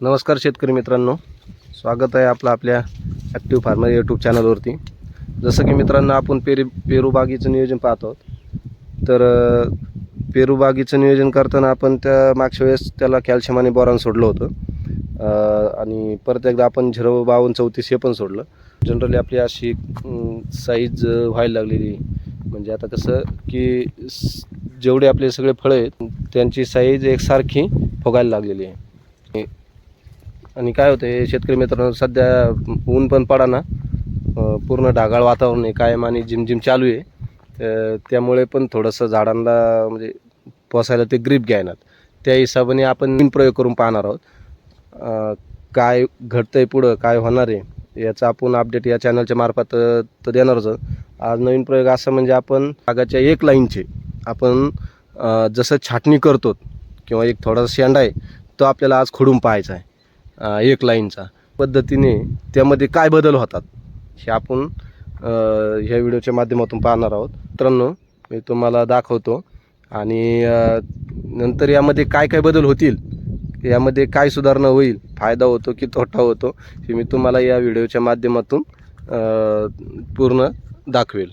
नमस्कार शेतकरी मित्रांनो. स्वागत आहे आपलं आपल्या ॲक्टिव्ह फार्मर यूट्यूब चॅनलवरती जसं की मित्रांनो आपण पेरी पेरूबागीचं नियोजन पाहत आहोत. तर पेरूबागीचं नियोजन करताना आपण त्या मागच्या वेळेस त्याला कॅल्शियम आणि बोरान सोडलं होतं. आणि परत एकदा आपण झिरो बावन्न चौतीस हे पण सोडलं. जनरली आपली अशी साईज व्हायला लागलेली. म्हणजे आता कसं की जेवढे आपले सगळे फळं आहेत त्यांची साईज एकसारखी फुगायला लागलेली आहे. आणि काय होतं शेतकरी मित्रांनो सध्या ऊन पण पडा ना पूर्ण ढगाळ वातावरण आहे कायम आणि जिमजिम चालू आहे. तर त्यामुळे पण थोडंसं झाडांना म्हणजे पोसायला ते ग्रीप घ्यायनात त्या हिशोबाने आपण नवीन प्रयोग करून पाहणार आहोत. काय घडतं आहे पुढं काय होणार आहे याचा आपण अपडेट या चॅनलच्या मार्फत तर देणारच आहोत. आज नवीन प्रयोग असा म्हणजे आपण बागाच्या एक लाईनचे आपण जसं छाटणी करतो किंवा एक थोडासा शेंडा आहे तो आपल्याला आज खोडून पाहायचा आहे. एक लाईनचा पद्धतीने त्यामध्ये काय बदल होतात हे आपण ह्या व्हिडिओच्या माध्यमातून पाहणार आहोत. मित्रांनो मी तुम्हाला दाखवतो आणि नंतर यामध्ये काय काय बदल होतील यामध्ये काय सुधारणा होईल फायदा होतो की तोटा होतो हे मी तुम्हाला या व्हिडिओच्या माध्यमातून पूर्ण दाखवेल.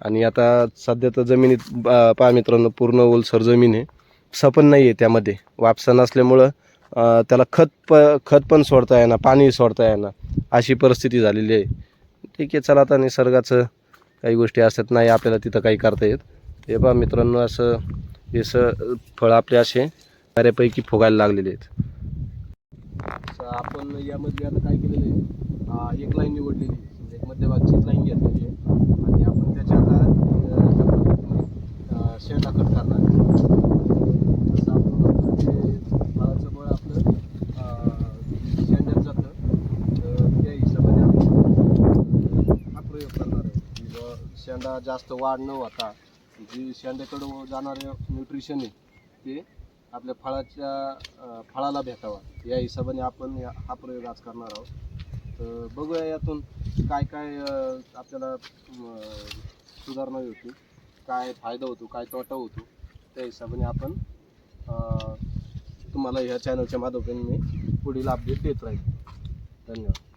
आणि आता सध्या तर जमिनीत पहा मित्रांनो पूर्ण ओलसर जमीन आहे. सपन नाही आहे त्यामध्ये. वापसा नसल्यामुळं त्याला खत प खत पण सोडता येणार पाणी सोडता येणार अशी परिस्थिती झालेली आहे. ठीक आहे चला आता निसर्गाचं काही गोष्टी असतात नाही आपल्याला तिथं काही करता येत. हे बा मित्रांनो असं हे स फळं आपले असे बऱ्यापैकी फुगायला लागलेले आहेत. आपण यामध्ये आता काय केलेलं आहे? एक लाईन निवडलेली म्हणजे एक मध्यभागची लाईन घेतलेली आहे. आणि आपण त्याच्या आता अं, ह्या करणार आहे. जसं आपण म्हणतो ते फळाचं बळ आपलं अं, शेंड्यात जातं तर त्या हिशोबाने आपण हा प्रयोग करणार आहे की बुवा शेंडा जास्त वाढ न होता जी शेंड्याकडं जाणारे न्यूट्रिशन आहे ते आपल्या फळाच्या फळाला भेटावा. या हिशोबाने आपण या- हा प्रयोग आज करणार आहोत. तर बघूया यातून काय काय आपल्याला सुधारणा होती काय फायदा होतो काय तोटा होतो त्या हिशोबाने आपण तुम्हाला ह्या चॅनलच्या माध्यमातून मी पुढील अपडेट देत राहील. धन्यवाद.